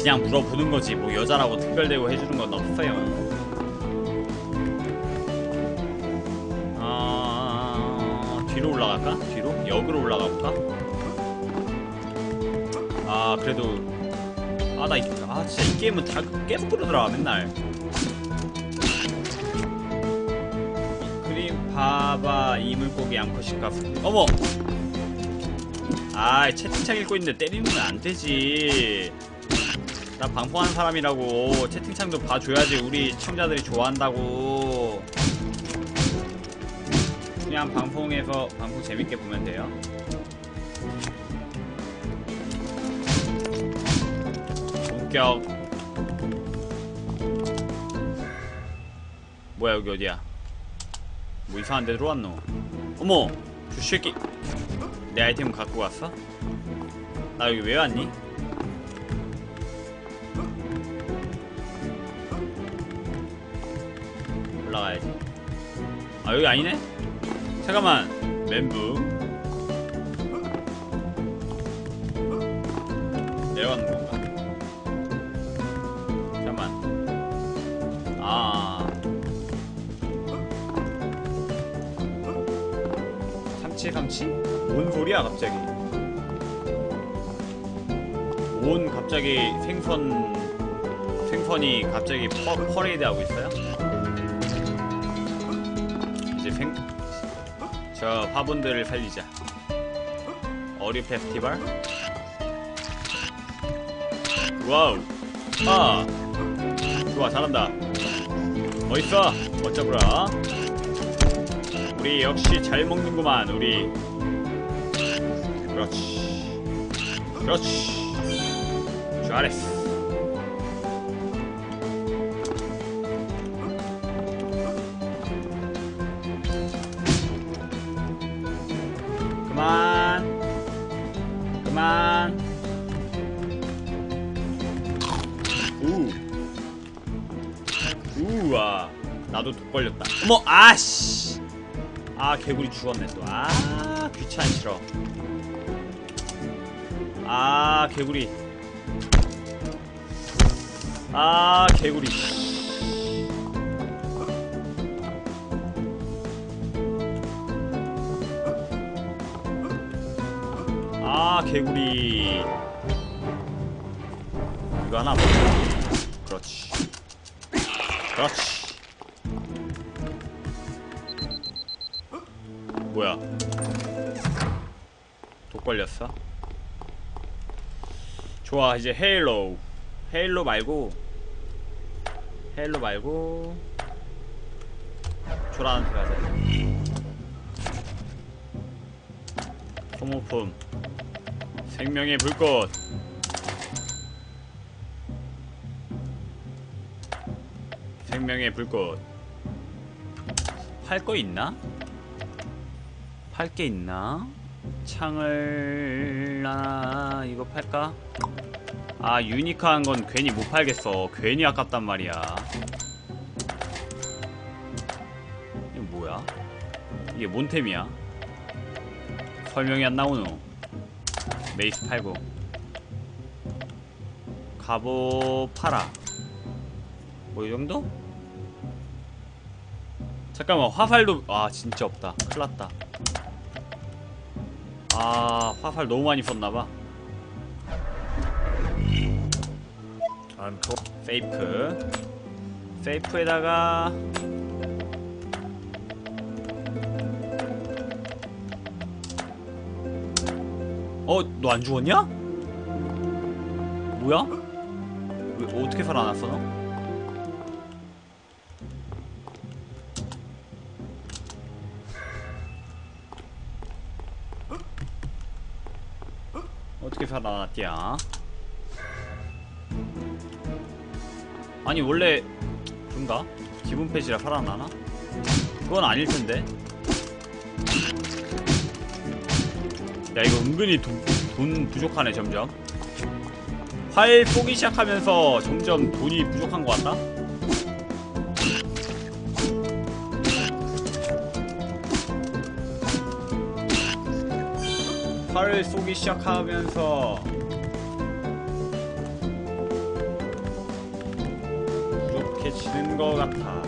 그냥 물어보는 거지 뭐 여자라고 특별대우 해주는 건 없어요 아 뒤로 올라갈까? 뒤로? 역으로 올라가 볼까? 아 그래도 아나 아, 진짜 이 게임은 다 계속 그러더라 맨날 그림 봐봐 이 물고기 암컷일까 어머 아 채팅창 읽고 있는데 때리면 안 되지 나 방송하는 사람이라고 채팅창도 봐줘야지 우리 시청자들이 좋아한다고. 그냥 방송에서 방송 재밌게 보면 돼요. 본격. 뭐야 여기 어디야? 뭐 이상한 데 들어왔노? 어머 저 새끼. 내 아이템 갖고 왔어? 나 여기 왜 왔니? 가야지 아 여기 아니네? 잠깐만 멘붕 내려가는 건가? 잠깐만 아 삼치 삼치? 뭔 소리야 갑자기 뭔 갑자기 생선 생선이 갑자기 퍼, 퍼레이드 하고 있어요? 이제 생... 저 화분들을 살리자. 어류 페스티벌. 와우. 아. 좋아 잘한다. 멋있어. 멋져보라. 우리 역시 잘 먹는구만 우리. 그렇지. 그렇지. 잘했어 그만 우 우와 나도 독 걸렸다. 어머 아씨. 아 개구리 죽었네 또 아 귀찮지러. 아 개구리. 아 개구리 개구리. 이거 하나 먹자. 그렇지. 그렇지. 뭐야? 독 걸렸어? 좋아 이제 헤일로우 헤일로 말고. 헤일로 말고. 조라한테 가자. 소모품 생명의 불꽃 생명의 불꽃 팔 거 있나? 팔 게 있나? 창을 나 이거 팔까? 아 유니크한 건 괜히 못 팔겠어 괜히 아깝단 말이야 이거 뭐야? 이게 뭔 템이야? 설명이 안 나오노 메이스 팔고. 갑옷 팔아. 뭐 이 정도? 잠깐만 화살도 아 진짜 없다. 큰일났다. 아 화살 너무 많이 썼나봐. 않고 세이프. 세이프에다가 어? 너 안 죽었냐? 뭐야? 왜, 어떻게 살아났어 너? 어떻게 살아났디야? 아니 원래 그런가? 기본 패지라 살아나나? 그건 아닐 텐데. 야 이거 은근히 돈, 돈 부족하네 점점 화일 쏘기 시작하면서 점점 돈이 부족한 것 같다? 화를 쏘기 시작하면서 부족해지는 것 같아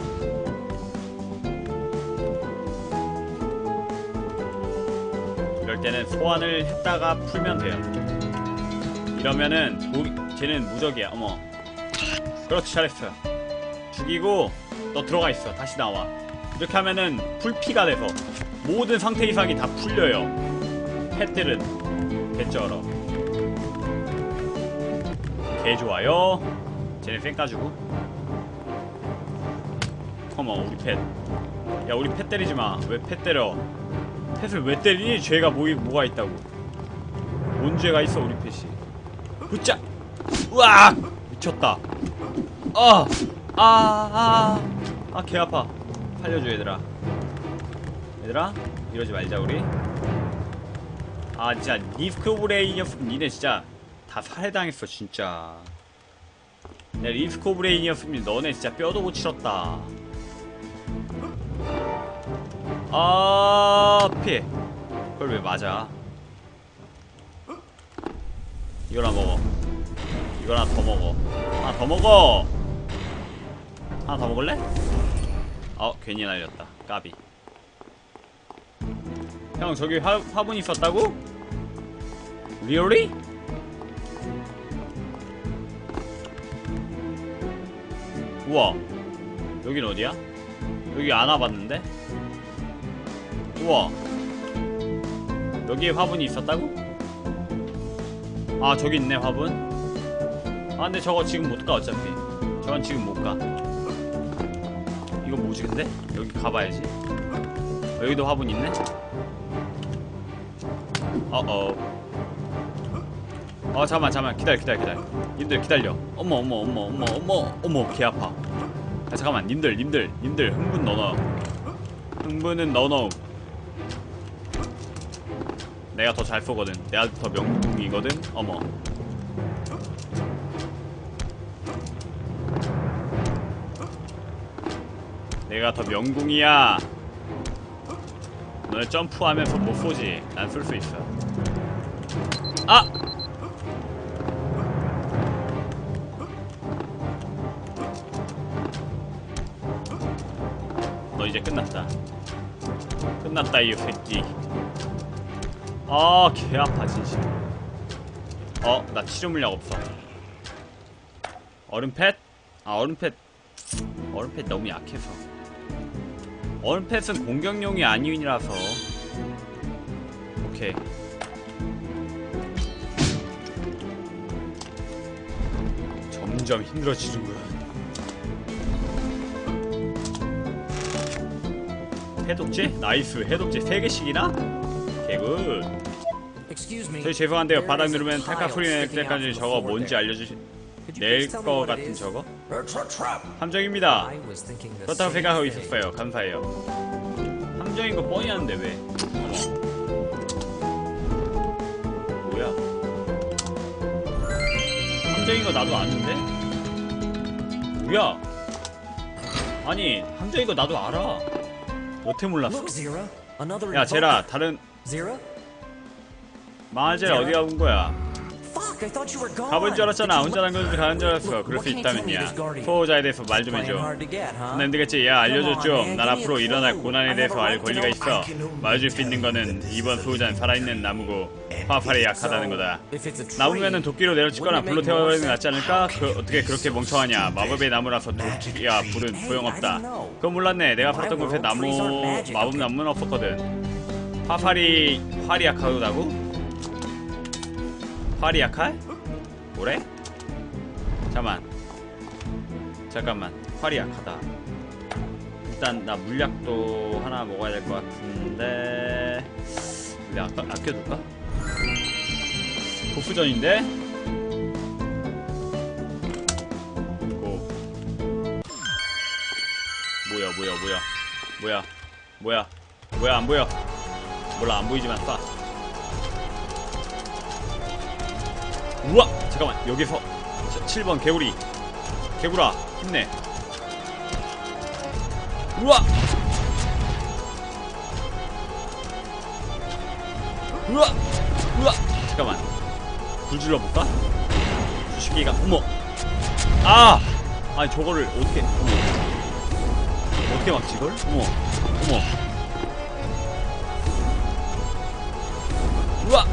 소환을 했다가 풀면 돼요. 이러면은 도, 쟤는 무적이야. 어머. 그렇지 잘했어. 죽이고 너 들어가 있어. 다시 나와. 이렇게 하면은 풀피가 돼서 모든 상태 이상이 다 풀려요. 펫들은 개쩔어. 개 좋아요. 쟤네 쌩 까주고. 어머 우리 펫. 야 우리 펫 때리지 마. 왜 펫 때려? 펫을 왜 때리니? 죄가 뭐, 뭐가 있다고. 뭔 죄가 있어 우리 펫이. 으짜! 으악! 미쳤다. 아! 아! 아! 아, 개 아파. 살려줘, 얘들아. 얘들아, 이러지 말자, 우리. 아, 진짜, 오브 레인이었으면 니네 진짜 다 살해당했어, 진짜. 내 리스크 오브 레인이었으면 너네 진짜 뼈도 못 치렀다. 아, 피해. 그걸 왜 맞아? 이거나 먹어. 이거나 더 먹어. 하나 더 먹어. 하나 더 먹을래? 어, 괜히 날렸다. 까비. 형, 저기 화, 화분 있었다고? Really? 우와. 여긴 어디야? 여기 안 와봤는데? 우와. 여기에 화분이 있었다고? 아 저기 있네 화분. 아 근데 저거 지금 못 가 어차피. 저건 지금 못가. 이거 뭐지 근데? 여기 가봐야지. 어, 여기도 화분 있네? 어어. 어 잠깐만 잠깐만. 기다려 기다려 기다려. 님들 기다려. 어머 어머 어머 어머 어머. 어머 개 아파. 아 잠깐만. 님들 님들 님들. 흥분 넣어넣어. 흥분은 넣어넣음 내가 더 잘 쏘거든. 내가 더 명중이거든. 어머. 내가 더 명궁이야. 너네 점프하면서 못 쏘지. 난 쏠 수 있어. 아! 너 이제 끝났다. 끝났다 이 새끼. 아, 개 아파, 진심. 어, 나 치료 물약 없어. 얼음펫? 아, 얼음펫. 얼음펫 너무 약해서. 얼음펫은 공격용이 아니라서. 오케이. 점점 힘들어지는군. 해독제? 나이스. 해독제 3개씩이나? 개굿. 저희 죄송한데요. 바닥 누르면 탈카 소리 낼 때까지 저거 뭔지 알려주시 낼거 같은 저거? 함정입니다. 그렇다고 생각하고 있었어요. 감사해요. 함정인 거 뻔히 아는데 왜? 어머. 뭐야? 함정인 거 나도 아는데? 뭐야? 아니 함정인 거 나도 알아. 여태 몰랐어? 야 제라. 다른 Zira? 마을젤 어디 가본 거야? 가본 줄 알았잖아. 혼자 난 건지 가는 줄 알았어. 그럴 수 있다면야. 소호자에 대해서 말 좀 해줘. 안 되겠지. 야 알려줘 좀. 난 앞으로 일어날. 고난에 대해서 알 권리가. 있어. 말해줄 수 있는 거는 이번 소호자는 살아있는 나무고 화살에 약하다는 거다. 나무면은 도끼로 내려치거나 불로 태워버리는 게 낫지? 않을까? 그, 어떻게 그렇게 멍청하냐? 마법의 나무라서 도끼야 불은 소용없다. 그건 몰랐네. 내가 살았던 곳에 나무 마법? 나무는 없었거든. 화살이 활이 약하다고? 활이 약할? 뭐래? 잠만. 잠깐만. 활이 약하다. 일단 나 물약도 하나 먹어야 될 것 같은데. 물약 아까 아껴둘까? 보스전인데? 고. 뭐야 뭐야 뭐야 뭐야 뭐야 뭐야 안 보여 몰라 안 보이지만. 쏴 우와 잠깐만. 여기서 7번 개구리. 개구라 힘내. 우와! 우와! 우와! 잠깐만. 불 질러 볼까? 주식기가 어머! 아! 아니 저거를 어떻게 어머. 어떻게 막지 이걸? 어머. 어머 우와.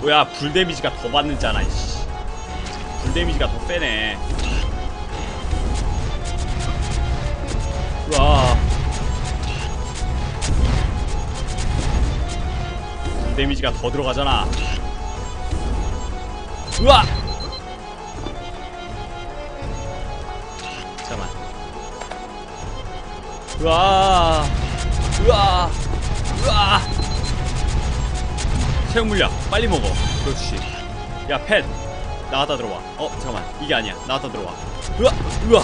뭐야 불 데미지가 더 받는잖아 이씨. 불 데미지가 더 세네. 우와. 불 데미지가 더 들어가잖아. 우와. 잠깐만. 우와. 우와. 우와 체육 물약 빨리 먹어. 그렇지. 야 펫. 나갔다 들어와. 어 잠깐만. 이게 아니야. 나갔다 들어와. 우와 우와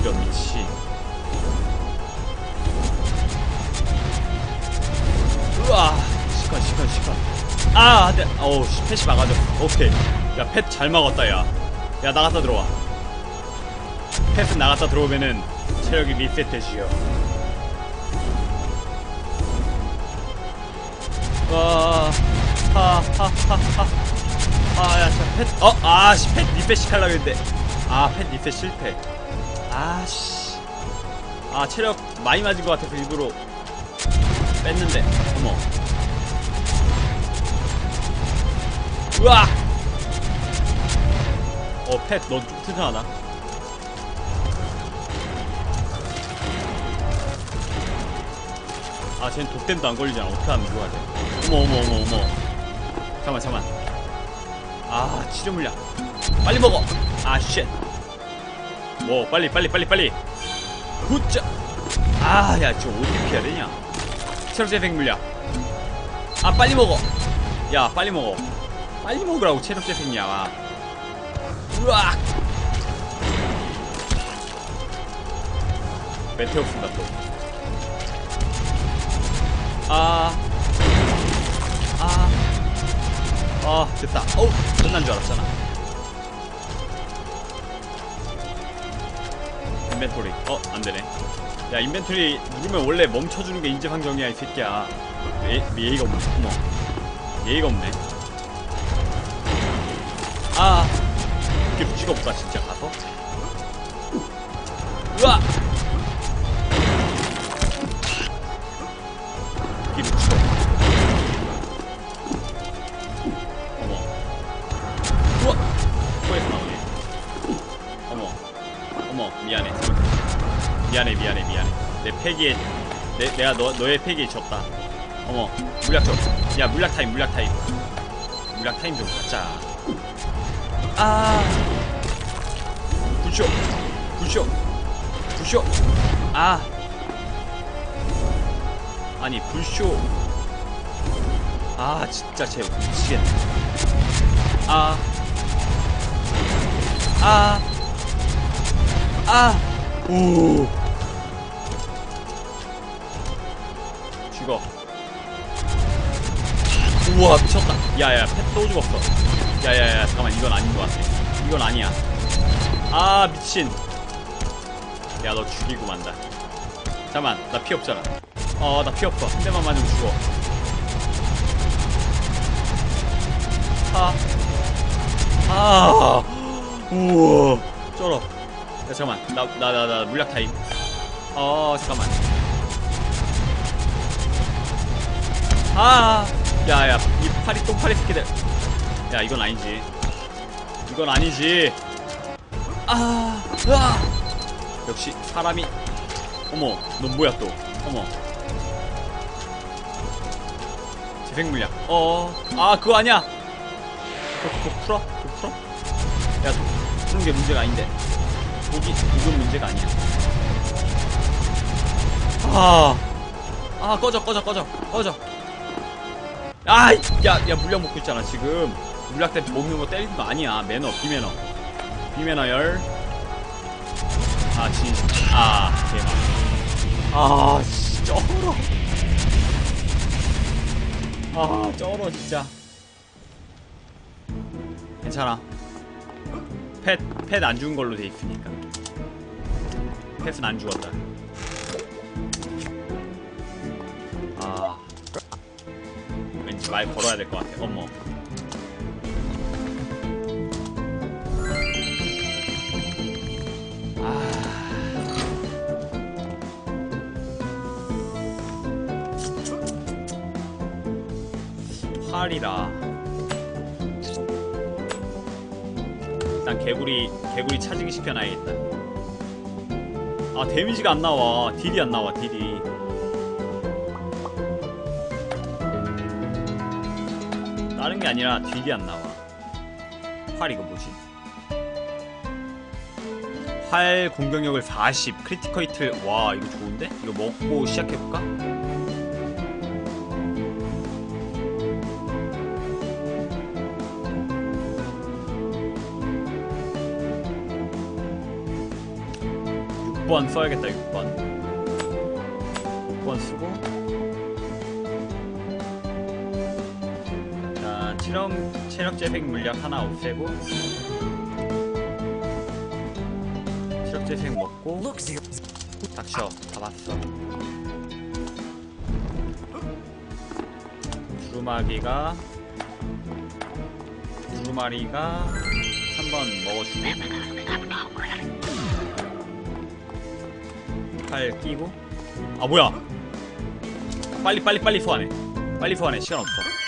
이런 미친. 우와 시컨 시컨 시컨 아 안돼 어우 씨, 펫이 막아줘. 오케이. 야 펫 잘 막았다 야야 나갔다 들어와. 펫은 나갔다 들어오면은 체력이 리셋되지요 와, 하, 하, 하, 하. 아, 펫, 어, 아, 씨, 펫 리셋 시키려고 했는데. 아, 펫 리셋 실패. 아, 씨. 아, 체력 많이 맞은 것 같아서 일부러 뺐는데. 어머. 우와! 어, 펫, 넌좀 튼튼하다. 아, 쟤는 독댐도 안 걸리잖아. 어떻게 하면 좋아야 돼. 어머, 어머, 어머, 어머. 잠깐만, 잠깐만. 아, 치료 물약. 빨리 먹어! 아, 쉣. 뭐, 빨리, 빨리, 빨리, 빨리. 굿자! 아, 야, 저 어떻게 해야 되냐? 체력 재생 물약. 아, 빨리 먹어! 야, 빨리 먹어. 빨리 먹으라고, 체력 재생이야. 아. 우악! 메테오 쓴다, 또. 아, 아, 아, 됐다. 어우, 끝난 줄 알았잖아. 인벤토리. 어, 안 되네. 야, 인벤토리 누르면 원래 멈춰주는 게 인지 환경이야, 이 새끼야. 예, 예의가 없네. 어머. 예의가 없네. 아, 이게 루치가 없다, 진짜 가서. 으아! 내, 내가 너, 너의 패기에 졌다. 어머, 물약 좀. 야, 물약 타임, 물약 타임. 물약 타임 좀 갖자. 아. 불쇼. 불쇼. 불쇼. 아. 아니, 불쇼. 아, 진짜 쟤 미치겠네. 아. 아. 아. 오. 죽어. 우와, 미쳤다. 야, 야, 펫 또 죽었어. 야, 야, 야, 잠깐만, 이건 아닌 것 같아. 이건 아니야. 아, 미친. 야, 너 죽이고 만다. 잠깐만, 나 피 없잖아. 어, 나 피 없어. 한 대만 맞으면 죽어. 아. 아. 우와. 쩔어. 야, 잠깐만. 나, 나, 나, 나, 물약 타임. 어, 잠깐만. 아. 야, 야, 이 파리, 똥파리 새끼들. 야, 이건 아니지. 이건 아니지. 아. 아. 역시, 사람이. 어머, 넌 뭐야, 또. 어머. 재생물약. 어. 아, 그거 아니야. 그거, 그거 풀어? 그거 풀어? 야, 도, 푸는 게 문제가 아닌데. 독이, 독은 문제가 아니야. 아. 아, 꺼져, 꺼져, 꺼져, 꺼져. 아, 야, 야, 물약 먹고 있잖아, 지금. 물약 때문에 먹는 거 때리는 거 아니야. 매너, 비매너. 비매너 열. 아, 진심. 아, 대박. 아, 씨, 쩔어. 아, 쩔어, 진짜. 괜찮아. 펫, 펫 안 죽은 걸로 돼 있으니까. 펫은 안 죽었다. 라이브 걸어야 될 것 같아. 어머. 아... 활이라. 일단 개구리 개구리 차지기 시켜놔야겠다. 아 데미지가 안 나와. 딜이 안 나와 딜이. 게 아니라 딜이 안 나와 활 이거 뭐지 활 공격력을 40 크리티컬 히트 와 이거 좋은데? 이거 먹고 시작해볼까? 육번 써야겠다 6번 6번 자 체력, 체력 재생 물약 하나 없애고 체력 재생 먹고. 닥쳐 다 봤어. 두루마기가 두루마리가 한번 먹어주고 팔 끼고. 아 뭐야? 빨리 빨리 빨리 소환해. 빨리 소환해. 시간 없어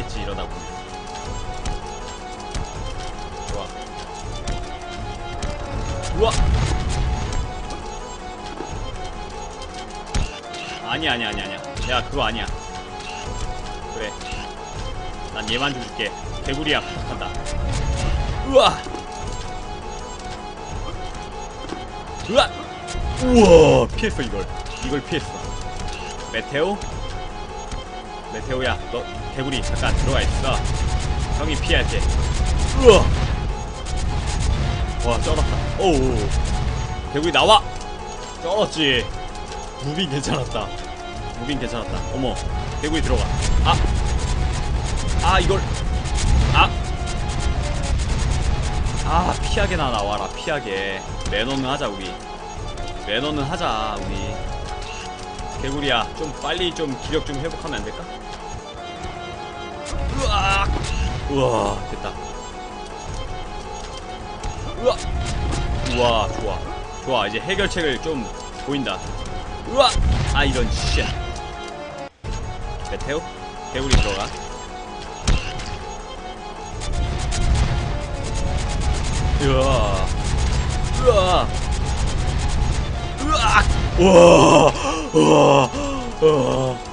맞겠지 이러다 보면 좋아. 우와! 아니야 아니야 아니야 아니야. 야 그거 아니야. 그래. 난 얘만 줄게. 개구리야 부탁한다. 우와! 우와! 우와 피했어 이걸. 이걸 피했어. 메테오? 메테오야 너 개구리 잠깐 들어가 있어 형이 피할게 우와. 와 쩔었다. 오우 개구리 나와. 쩔었지. 무빙 괜찮았다. 무빙 괜찮았다. 어머 개구리 들어가. 아! 아 이걸. 아! 아 피하게 나 나와라 피하게. 매너는 하자 우리. 매너는 하자 우리. 개구리야 좀 빨리 좀 기력 좀 회복하면 안 될까? 우와 됐다. 우와. 우와 좋아. 좋아 이제 해결책을 좀 보인다. 우와. 아 이런 쉣 메테오 개구리 들어가. 우와. 우와. 으악 우와. 우와. 우와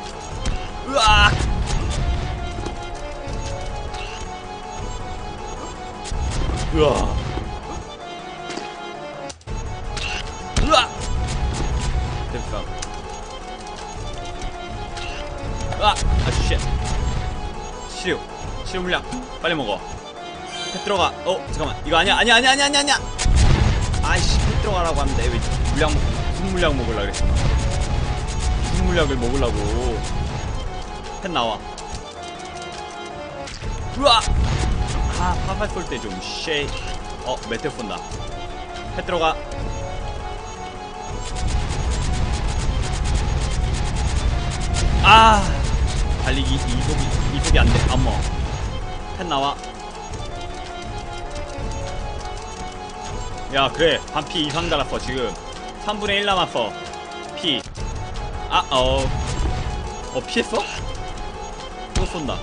우와. 으악 됐어. 으악 아씨 치료 치료 물약 빨리 먹어. 해 들어가. 어 잠깐만. 이거 아니야. 아니야 아니야 아니야 아니야. 아니야 아이씨 해 들어가라고 하는데 왜먹 무슨 물약 먹으려고 그랬어 무슨 물약을 먹으려고. 펜 나와. 우와 아 파팔 쏠때 좀 쉐이 어 메테오 쏜다. 해 들어가. 아 달리기. 이속이 이속이 안돼. 안먹 펜 나와. 야 그래. 반피 이상 달았어 지금. 3분의 1 남았어. 피. 아, 어. 어, 피했어? 또 쏜다.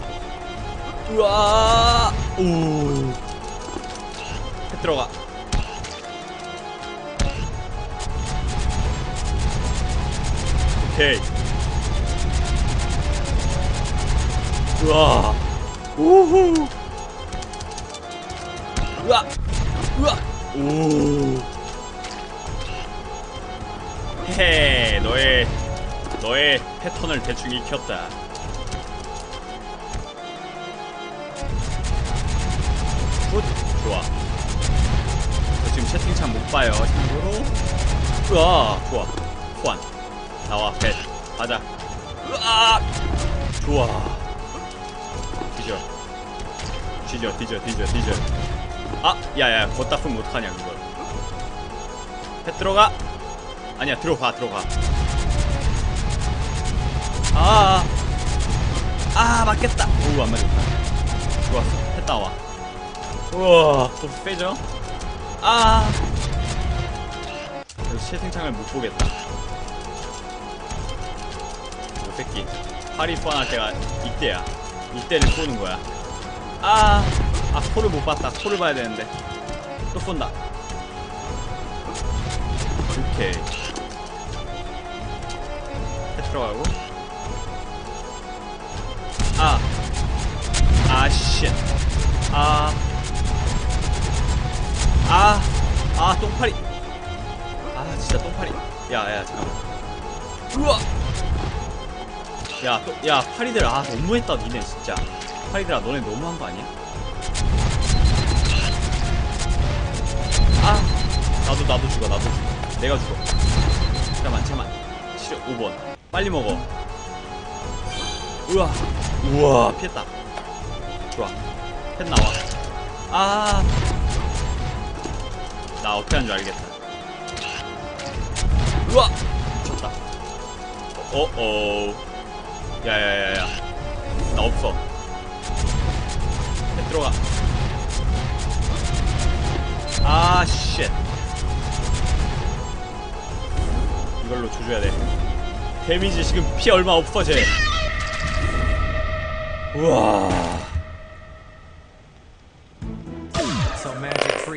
우와! 오. 해 들어가. 오케이. 우와. 우후. 우와. 우와. 오. 헤 너의 너의 패턴을 대충 익혔다. 굿 좋아. 저 지금 채팅창 못 봐요. 참고로. 우와 좋아. 소환 나와 뱃 가자. 으아 좋아. 뒤져. 뒤져 뒤져 뒤져 뒤져. 아 야야 걷다 쓰면 어떡하냐 그걸. 뱃 들어가. 아니야 들어가 들어가. 아, 아 맞겠다. 오, 안 맞았다. 좋았어. 했다 와. 우와, 또 빼죠? 아. 여기 채팅창을 못 보겠다. 새끼 팔이 뻔할 때가 이때야 이때를 쏘는 거야 아, 아 코를 못 봤다 코를 봐야 되는데 또 쏜다 오케이 해 들어가고 아 아, 쉣. 아. 아. 아, 똥파리. 아, 진짜 똥파리. 야, 야, 잠깐만. 우와! 야, 또, 야, 파리들, 아, 너무했다, 니네, 진짜. 파리들아, 너네 너무한 거 아니야? 아. 나도, 나도 죽어, 나도 죽어. 내가 죽어. 잠깐만, 잠깐만. 치료 5번. 빨리 먹어. 우와. 우와, 피했다. 좋아. 펫 나와. 아. 나 어떻게 하는 줄 알겠다. 우와! 쳤다. 어, 어. 야야야야. 나 없어. 펫 들어가. 아, 쉣. 이걸로 조져야 돼. 데미지 지금 피 얼마 없어, 쟤. 우와.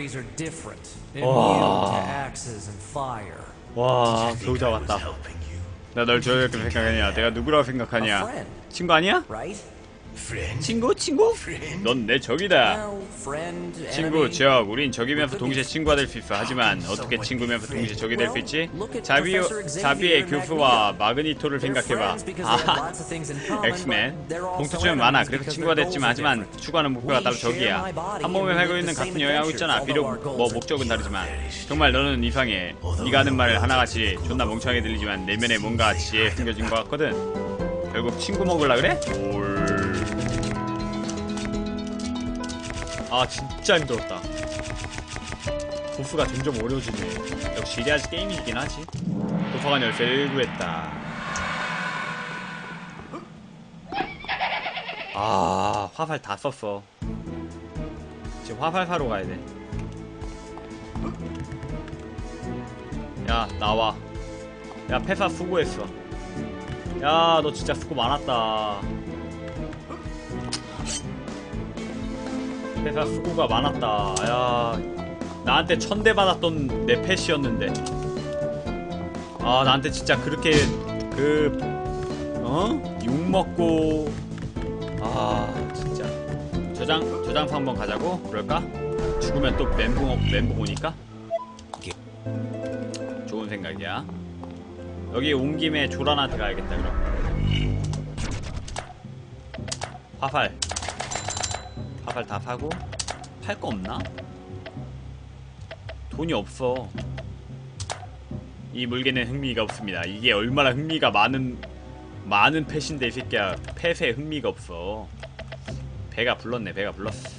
Trees are different. Immune to axes and fire. 와, 겨우 잡았다. 나널 저렇게 생각하냐? 내가 누구라고 생각하냐? 친구 아니야? right? 친구? 친구? 넌 내 적이다. 친구. 적. 우린 적이면서 동시에 친구가 될 수 있어. 하지만 어떻게 친구면서 동시에 적이 될 수 있지? 자비, 자비의 교수와 마그니토를 생각해봐. 아, common, 엑스맨. 공통점이 많아. 그래서 친구가 됐지만 하지만. 추구하는 목표가 따로 적이야. 한 몸에 살고 있는 같은 adventures, 있잖아. 비록 뭐 목적은 다르지만 정말 너는 이상해. 네가 하는 말 하나같이 존나 멍청하게 들리지만 내면에 뭔가 지혜 숨겨진 것 같거든. 결국 친구 먹을라 그래? 올. 아 진짜 힘들었다. 보스가 점점 어려워지네. 역시 이래야지 게임이긴 하지. 도서관 열쇠를 구했다. 아 화살 다 썼어. 지금 화살 사러 가야 돼. 야 나와. 야 패사 수고했어. 야 너 진짜 수고 많았다. 회사 수고가 많았다. 야, 나한테 천대 받았던 내 펫이었는데. 아, 나한테 진짜 그렇게 그 어? 욕 먹고 아, 진짜. 저장 저장소 한번 가자고. 그럴까? 죽으면 또 멘붕 멘붕 오니까. 좋은 생각이야. 여기 온 김에 조란한테 가야겠다 그럼. 화살. 화살 다 사고 팔 거 없나? 돈이 없어. 이 물개는 흥미가 없습니다. 이게 얼마나 흥미가 많은 많은 펫인데 이 새끼야 펫에 흥미가 없어. 배가 불렀네. 배가 불렀어.